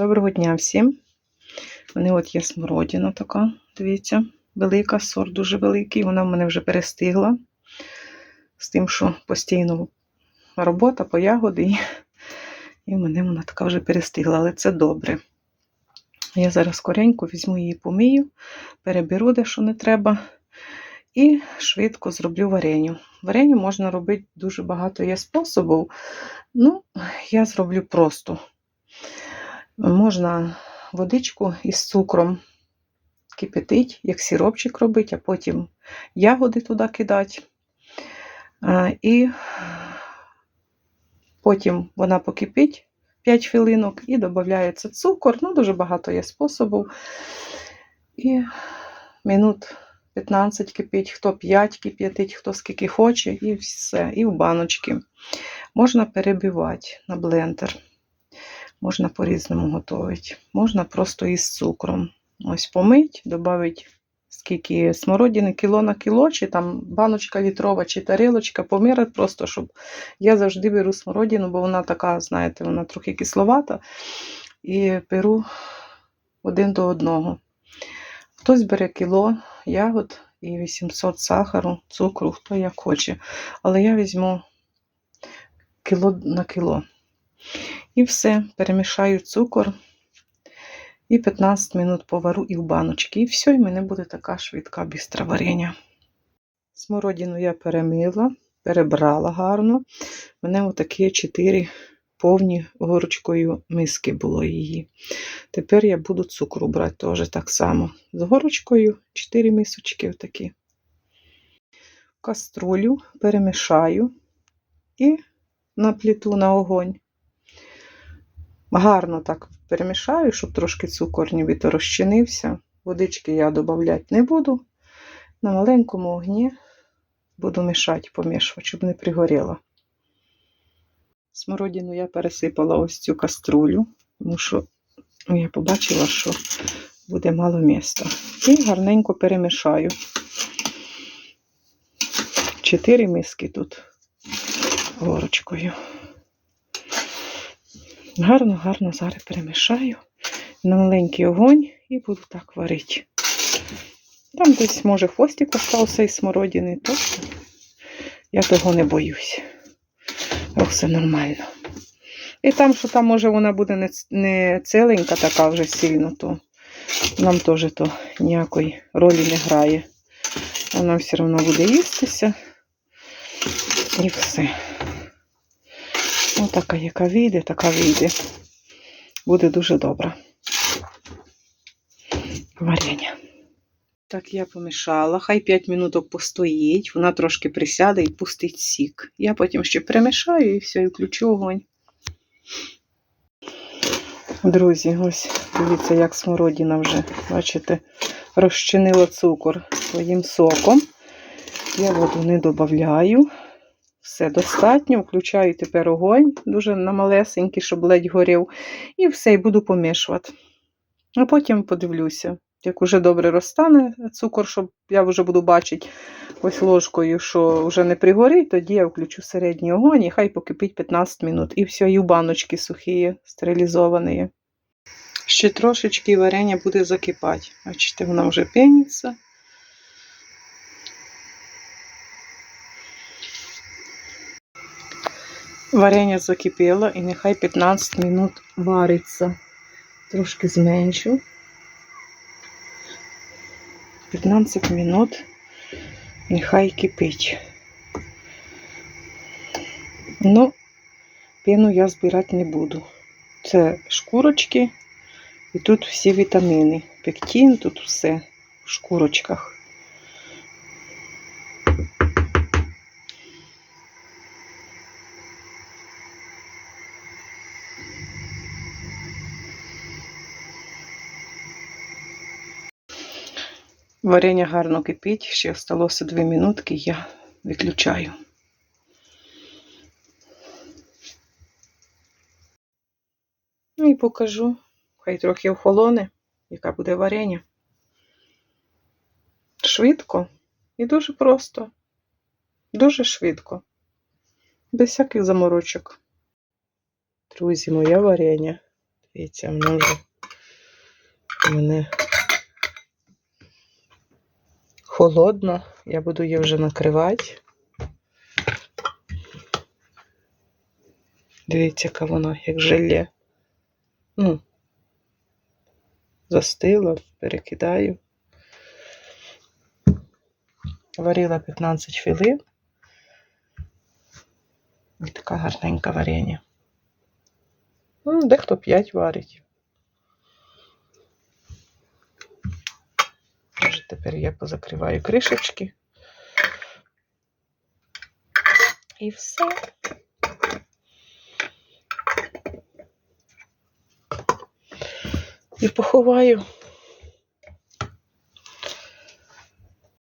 Доброго дня всім. Мене от є смородина така, дивіться, велика, сорт дуже великий. Вона в мене вже перестигла. З тим, що постійно робота по ягоди, і, мене вона така вже перестигла, але це добре. Я зараз кореньку візьму її помию, переберу де що не треба. І швидко зроблю вареню. Вареню можна робити дуже багато є способів. Ну, я зроблю просто. Можна водичку із цукром кипятити, як сиропчик робити, а потім ягоди туди кидати. І потім вона покипить 5 хвилинок і додається цукор. Ну, дуже багато є способів. І минут 15 кипить, хто 5 кип'ятить, хто скільки хоче, і все. І в баночки. Можна перебивати на блендер. Можна по-різному готувати. Можна просто із цукром. Ось помить, додати скільки смородини, кіло на кіло, чи там баночка літрова, чи тарілочка, поміряти просто, щоб я завжди беру смородину, бо вона така, знаєте, вона трохи кисловата. І беру один до одного. Хтось бере кіло ягод і 800 сахару, цукру, хто як хоче. Але я візьму кіло на кіло. І все, перемішаю цукор. І 15 минут повару і в баночки. І все, і мене буде така швидка бістра варення. Смородину я перемила, перебрала гарно. У мене отакі 4 повні горочкою миски було її. Тепер я буду цукру брати теж так само. З горочкою 4 мисочки отакі. Каструлю перемішаю і на плиту на огонь. Гарно так перемішаю, щоб трошки цукор нібито розчинився. Водички я додавати не буду. На маленькому огні буду мішати, помішувати, щоб не пригоріло. Смородину я пересипала ось цю каструлю, тому що я побачила, що буде мало міста. І гарненько перемішаю. Чотири миски тут горочкою. Гарно-гарно зараз перемішаю на маленький огонь і буду так варити. Там десь, може, хвостик остався із смородини, то я того не боюсь. Все нормально. І там, що там, може, вона буде не, не ціленька така вже сильно, то нам теж то ніякої ролі не грає. Вона все одно буде їстися. І все. Отака, яка вийде, така вийде. Буде дуже добра. Варення. Так, я помішала, хай 5 минуток постоїть, вона трошки присяде і пустить сік. Я потім ще перемішаю і все, і включу огонь. Друзі, ось дивіться, як смородина вже, бачите, розчинила цукор своїм соком. Я воду не додаю. Все достатньо. Включаю тепер огонь, дуже на малесенький, щоб ледь горів. І все, і буду помішувати. А потім подивлюся. Як уже добре розтане цукор, щоб я вже буду бачити ось ложкою, що вже не пригорить, тоді я включу середній огонь і хай покипить 15 минут. І все, і в баночки сухі, стерилізовані. Ще трошечки варення буде закипати. Бачите, вона вже пеніться. Варення закипіло і нехай 15 минут вариться. Трошки зменшу. 15 минут нехай кипить. Ну, пену я збирати не буду. Це шкурочки і тут всі вітаміни. Пектин, тут все в шкурочках. Варення гарно кипить, ще залишилося 2 минутки, я виключаю. Ну і покажу, хай трохи охолоне, яка буде варення. Швидко і дуже просто, дуже швидко, без всяких заморочок. Друзі, моє варення Дивіться, воно вже мене холодно. Я буду її вже накривати. Дивіться, яка вона, як желе. Ну, застила, перекидаю. Варила 15 хвилин. І така гарненька варення. Ну, дехто 5 варить. Може, тепер я позакриваю кришечки. І все. І поховаю